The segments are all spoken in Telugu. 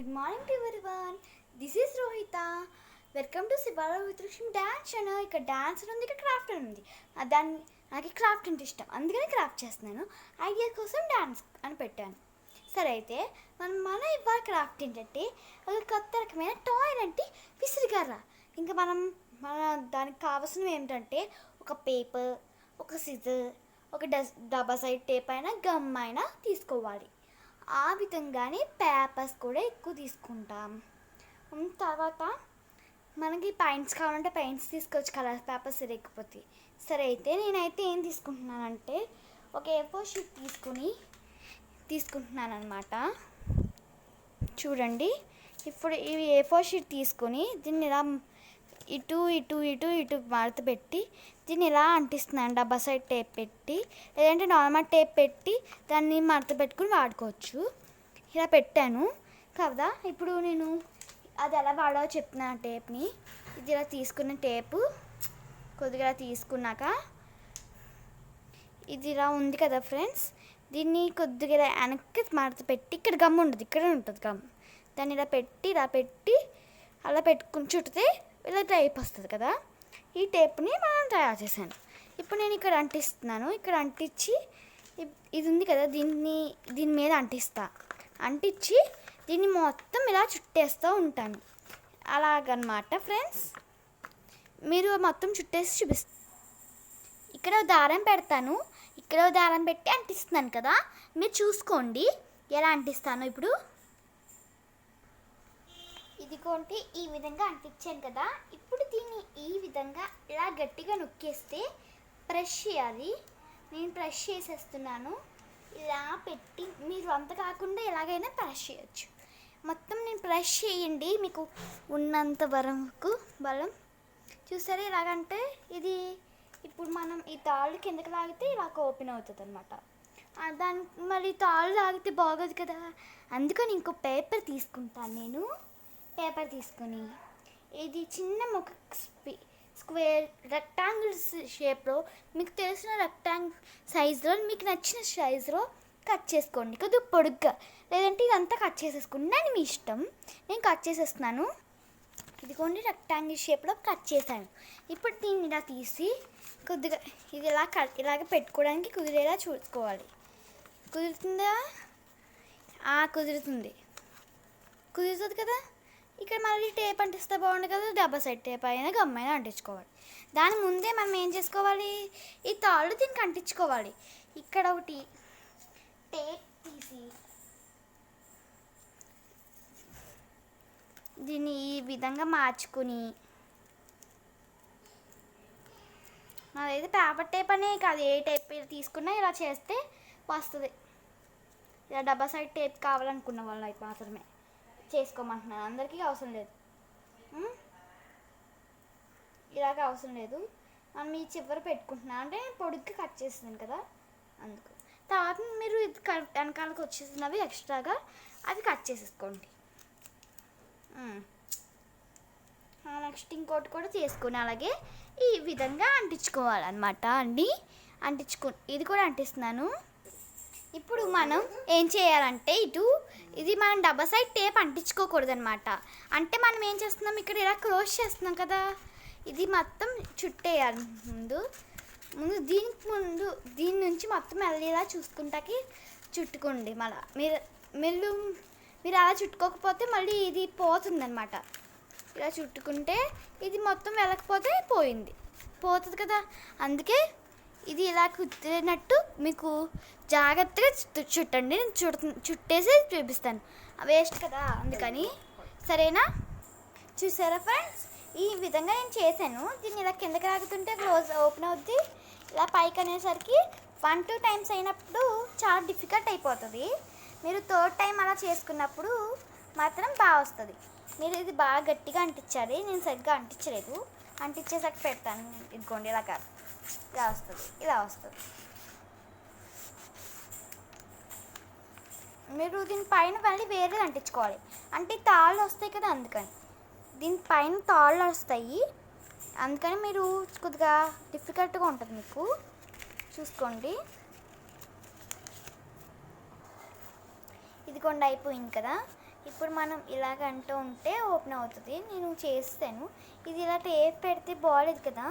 Good morning to everyone this is Rohitha welcome to శివాల వితృష్మి డ్యాన్స్ ఛానల్ ఇక్కడ డ్యాన్స్ ఉంది ఇక్కడ క్రాఫ్ట్ అని ఉంది. దాన్ని నాకు క్రాఫ్ట్ అంటే ఇష్టం. అందుకని క్రాఫ్ట్ చేస్తున్నాను. ఐడియా కోసం డ్యాన్స్ అని పెట్టాను. సరే అయితే మనం మన ఇవాళ క్రాఫ్ట్ ఏంటంటే ఒక కొత్త రకమైన టాయ్ అంటే విసిరిగర్ర. ఇంకా మనం మన దానికి కావాల్సినవి ఏంటంటే ఒక పేపర్ ఒక సిజర్ ఒక డస్ డబ్బా సైడ్ టేప్ అయినా గమ్ అయినా తీసుకోవాలి. ఆ విధంగానే పేపర్స్ కూడా ఎక్కువ తీసుకుంటాం. తర్వాత మనకి పెయింట్స్ కావాలంటే పెయింట్స్ తీసుకోవచ్చు కలర్ పేపర్స్ లేకపోతే. సరే అయితే నేనైతే ఏం తీసుకుంటున్నానంటే ఒక ఏ ఫోర్ షీట్ తీసుకుని తీసుకుంటున్నాను అనమాట చూడండి ఇప్పుడు ఇవి ఏ ఫోర్ షీట్ తీసుకొని దీన్ని ఇలా ఇటు ఇటు ఇటు ఇటు మడత పెట్టి దీన్ని ఇలా అంటిస్తున్నాను డబ్బా సైడ్ టేప్ పెట్టి. లేదంటే నార్మల్ టేప్ పెట్టి దాన్ని మడత పెట్టుకుని వాడుకోవచ్చు. ఇలా పెట్టాను. కదా ఇప్పుడు నేను అది ఎలా వాడాలో చెప్తున్నాను టేప్ని. ఇది ఇలా తీసుకున్న టేపు. కొద్దిగా ఇలా తీసుకున్నాక. ఇది ఇలా ఉంది కదా ఫ్రెండ్స్. దీన్ని కొద్దిగా ఇలా వెనక్కి మడత పెట్టి ఇక్కడ గమ్ ఉండదు ఇక్కడ ఉంటుంది గమ్. దాన్ని ఇలా పెట్టి ఇలా పెట్టి అలా పెట్టుకుని చుట్టితే ఇలా టైప్ వస్తుంది కదా. ఈ టేప్ని మనం తయారు చేశాను. ఇప్పుడు నేను ఇక్కడ అంటిస్తున్నాను. ఇక్కడ అంటించి ఇది ఉంది కదా దీన్ని దీని మీద అంటిస్తా. అంటించి దీన్ని మొత్తం ఇలా చుట్టేస్తూ ఉంటాను. అలాగనమాట ఫ్రెండ్స్. మీరు మొత్తం చుట్టేసి చూపిస్తారు ఇక్కడ దారం పెడతాను. ఇక్కడ దారం పెట్టి అంటిస్తున్నాను కదా. మీరు చూసుకోండి. ఎలా అంటిస్తాను ఇప్పుడు. ఇదిగోండి ఈ విధంగా అంటించాను కదా. ఇప్పుడు దీన్ని ఈ విధంగా ఇలా గట్టిగా నొక్కేస్తే ప్రెష్ చేయాలి. నేను ప్రెష్ చేసేస్తున్నాను. ఇలా పెట్టి మీరు అంత కాకుండా ఎలాగైనా ప్రెష్ చేయొచ్చు. మొత్తం నేను ప్రెష్ చేయండి. మీకు ఉన్నంత వరకు బలం. చూసారా ఇలాగంటే ఇది ఇప్పుడు మనం ఈ తాళ్ళు కిందకి లాగితే ఇలా ఓపెన్ అవుతుంది అనమాట దాని మరి తాళ్ళు లాగితే బాగోదు కదా. అందుకని ఇంకో పేపర్ తీసుకుంటాను నేను. పేపర్ తీసుకొని ఇది చిన్న ఒక స్క్వేర్ రెక్టాంగిల్ షేప్లో మీకు తెలిసిన రెక్టాంగిల్ సైజులో మీకు నచ్చిన సైజులో కట్ చేసుకోండి. కొద్దిగా పొడుగ్గా లేదంటే ఇదంతా కట్ చేసేసుకోండి. అని మీ ఇష్టం. నేను కట్ చేసేస్తున్నాను. ఇదిగోండి రెక్టాంగిల్ షేప్లో కట్ చేశాను. ఇప్పుడు దీన్ని ఇలా తీసి కొద్దిగా ఇది ఇలా కట్ ఇలాగ పెట్టుకోవడానికి కుదిరేలా చూసుకోవాలి. కుదురుతుందా? కుదురుతుంది. కుదురుతుంది కదా? ఇక్కడ మళ్ళీ టేప్ అంటిస్తే బాగుండు కదా డబ్బా సెట్ టేప్ అయినా గమ్మైనా అంటించుకోవాలి. దాని ముందే మనం ఏం చేసుకోవాలి? ఈ తాళ్ళు దీనికి అంటించుకోవాలి. ఇక్కడ ఒకటి టేప్ తీసి దీన్ని ఈ విధంగా మార్చుకుని అదైతే పేపర్ టేప్ అనే కాదు ఏ టేప్ తీసుకున్నా ఇలా చేస్తే వస్తుంది. ఇలా డబ్బా సైడ్ టేప్ కావాలనుకున్న వాళ్ళు అయితే మాత్రమే. చేసుకోమంటున్నాను అందరికీ అవసరం లేదు. ఇలాగ అవసరం లేదు. మనం ఈ చివరి పెట్టుకుంటున్నాను అంటే పొడుగ్గా కట్ చేస్తుంది కదా. అందుకు. తర్వాత మీరు ఇది వెనకాలకు వచ్చేసినవి ఎక్స్ట్రాగా అవి కట్ చేసేసుకోండి. నెక్స్ట్ ఇంకోటి కూడా చేసుకుని అలాగే ఈ విధంగా అంటించుకోవాలన్నమాట అండి. అంటించుకో ఇది కూడా అంటిస్తున్నాను. ఇప్పుడు మనం ఏం చేయాలంటే ఇటు ఇది మనం డబ్బా సైడ్ టేప్ అంటించుకోకూడదు అనమాట అంటే మనం ఏం చేస్తున్నాం? ఇక్కడ ఇలా క్లోజ్ చేస్తున్నాం కదా. ఇది మొత్తం చుట్టేయాలి. ముందు ముందు దీనికి ముందు దీని నుంచి మొత్తం వెళ్ళేలా చూసుకుంటాకి చుట్టుకోండి. మళ్ళీ మీరు మీరు మీరు అలా చుట్టుకోకపోతే మళ్ళీ ఇది పోతుందన్నమాట. ఇలా చుట్టుకుంటే ఇది మొత్తం వెళ్ళకపోతే పోయింది. పోతుంది కదా. అందుకే ఇది ఇలా కుట్టినట్టు మీకు జాగ్రత్తగా చుట్టండి. నేను చుట్టు చుట్టేసి చూపిస్తాను. వేస్ట్ కదా అందుకని. సరేనా? చూసారా ఫ్రెండ్స్ ఈ విధంగా నేను చేశాను. దీన్ని ఇలా కిందకి రాగుతుంటే క్లోజ్ ఓపెన్ అవుద్ది. ఇలా పైకి అనేసరికి వన్ టూ టైమ్స్ అయినప్పుడు చాలా డిఫికల్ట్ అయిపోతుంది. మీరు థర్డ్ టైం అలా చేసుకున్నప్పుడు మాత్రం బాగా వస్తుంది. మీరు ఇది బాగా గట్టిగా అంటించాలి. నేను సరిగ్గా అంటించలేదు. అంటించేసాక పెడతాను. ఇదిగోండి ఇలా కాదు. ఇలా వస్తుంది ఇలా వస్తుంది. మీరు దీని పైన మళ్ళీ వేరే అంటించుకోవాలి. అంటే తాళ్ళు వస్తాయి కదా అందుకని. దీని పైన తాళ్ళు వస్తాయి. అందుకని మీరు కొద్దిగా డిఫికల్ట్గా ఉంటుంది మీకు. చూసుకోండి. ఇదిగోండి అయిపోయింది కదా. ఇప్పుడు మనం ఇలాగ అంటూ ఉంటే ఓపెన్ అవుతుంది. నేను చేస్తాను. ఇది ఇలా టేప్ పెడితే బాగాలేదు కదా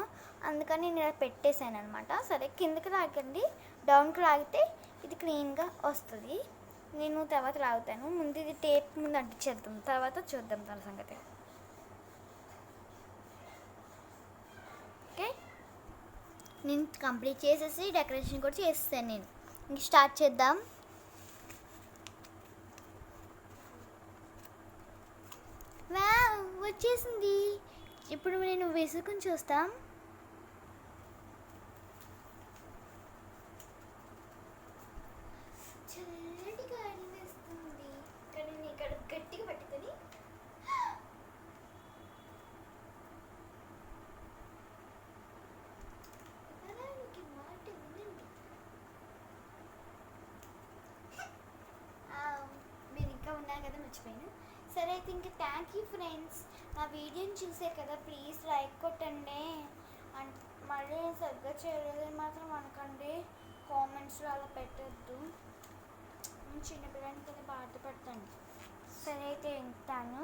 అందుకని నేను ఇలా పెట్టేశాను అనమాట సరే కిందకి లాగండి. డౌన్కి లాగితే ఇది క్లీన్గా వస్తుంది. నేను తర్వాత లాగుతాను. ముందు ఇది టేప్ ముందు అంటించేద్దాం. తర్వాత చూద్దాం తన సంగతి. ఓకే? నేను కంప్లీట్ చేసేసి డెకరేషన్ కూడా చేస్తాను నేను. ఇంక స్టార్ట్ చేద్దాం. వచ్చేసింది. ఇప్పుడు నేను వేసుకుని చూస్తాం. చల్లటిగా అనిపిస్తుంది కానీ ఇక్కడ గట్టిగా పట్టుకొని వరానికి మాట వినండి. ఆ, మీరు ఇంకా ఉన్నారు కదా మర్చిపోయాను. సరే అయితే ఇంకా థ్యాంక్ యూ ఫ్రెండ్స్ నా వీడియోని చూసే కదా ప్లీజ్ లైక్ కొట్టండి. అండ్ మళ్ళీ సరిగ్గా చేయలేదు మాత్రం అనకండి. కామెంట్స్లో అలా పెట్టద్దు. చిన్నపిల్లని కదా బాధపడతాను. సరే అయితే ఉంటాను.